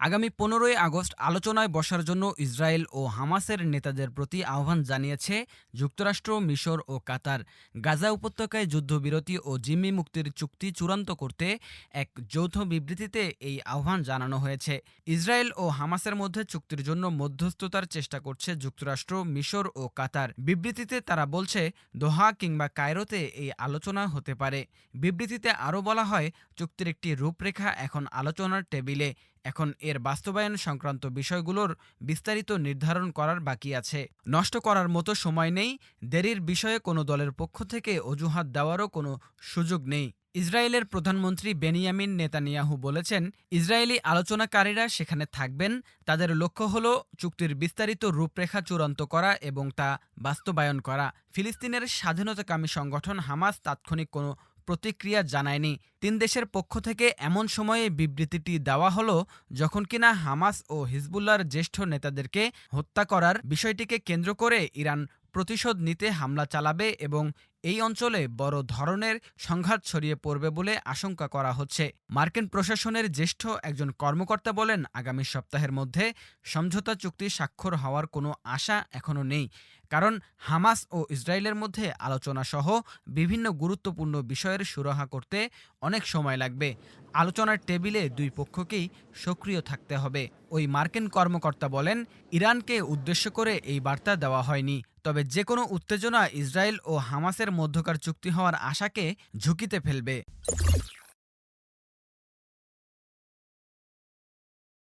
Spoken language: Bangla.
আগামী পনেরোই আগস্ট আলোচনায় বসার জন্য ইসরায়েল ও হামাসের নেতাদের প্রতি আহ্বান জানিয়েছে যুক্তরাষ্ট্র, মিশর ও কাতার। গাজা উপত্যকায় যুদ্ধবিরতি ও জিম্মি মুক্তির চুক্তি চূড়ান্ত করতে এক যৌথ বিবৃতিতে এই আহ্বান জানানো হয়েছে। ইসরায়েল ও হামাসের মধ্যে চুক্তির জন্য মধ্যস্থতার চেষ্টা করছে যুক্তরাষ্ট্র, মিশর ও কাতার। বিবৃতিতে তারা বলছে, দোহা কিংবা কায়রোতে এই আলোচনা হতে পারে। বিবৃতিতে আরও বলা হয়, চুক্তির একটি রূপরেখা এখন আলোচনার টেবিলে। এখন এর বাস্তবায়ন সংক্রান্ত বিষয়গুলোর বিস্তারিত নির্ধারণ করার বাকি আছে। নষ্ট করার মতো সময় নেই, দেরির বিষয়ে কোনো দলের পক্ষ থেকে অজুহাত দেওয়ারও কোনো সুযোগ নেই। ইসরায়েলের প্রধানমন্ত্রী বেনিয়ামিন নেতানিয়াহু বলেছেন, ইসরায়েলি আলোচনাকারীরা সেখানে থাকবেন, তাদের লক্ষ্য হল চুক্তির বিস্তারিত রূপরেখা চূড়ান্ত করা এবং তা বাস্তবায়ন করা। ফিলিস্তিনের স্বাধীনতাকামী সংগঠন হামাস তাৎক্ষণিক কোনো প্রতিক্রিয়া জানায়নি। তিন দেশের পক্ষ থেকে এমন সময়ে বিবৃতিটি দেওয়া হল যখন কিনা হামাস ও হিজবুল্লার জ্যেষ্ঠ নেতাদেরকে হত্যা করার বিষয়টিকে কেন্দ্র করে ইরান প্রতিশোধ নিতে হামলা চালাবে এবং এই অঞ্চলে বড় ধরনের সংঘাত ছড়িয়ে পড়বে বলে আশঙ্কা করা হচ্ছে। মার্কিন প্রশাসনের জ্যেষ্ঠ একজন কর্মকর্তা বলেন, আগামী সপ্তাহের মধ্যে সমঝোতা চুক্তি স্বাক্ষর হওয়ার কোনো আশা এখনও নেই। কারণ হামাস ও ইসরায়েলের মধ্যে আলোচনা সহ বিভিন্ন গুরুত্বপূর্ণ বিষয়ের সুরাহা করতে অনেক সময় লাগবে। আলোচনার টেবিলে দুই পক্ষকেই সক্রিয় থাকতে হবে। ওই মার্কিন কর্মকর্তা বলেন, ইরানকে উদ্দেশ্য করে এই বার্তা দেওয়া হয়নি। তবে যে কোনো উত্তেজনা ইসরায়েল ও হামাসের মধ্যকার চুক্তি হওয়ার আশাকে ঝুঁকিতে ফেলবে।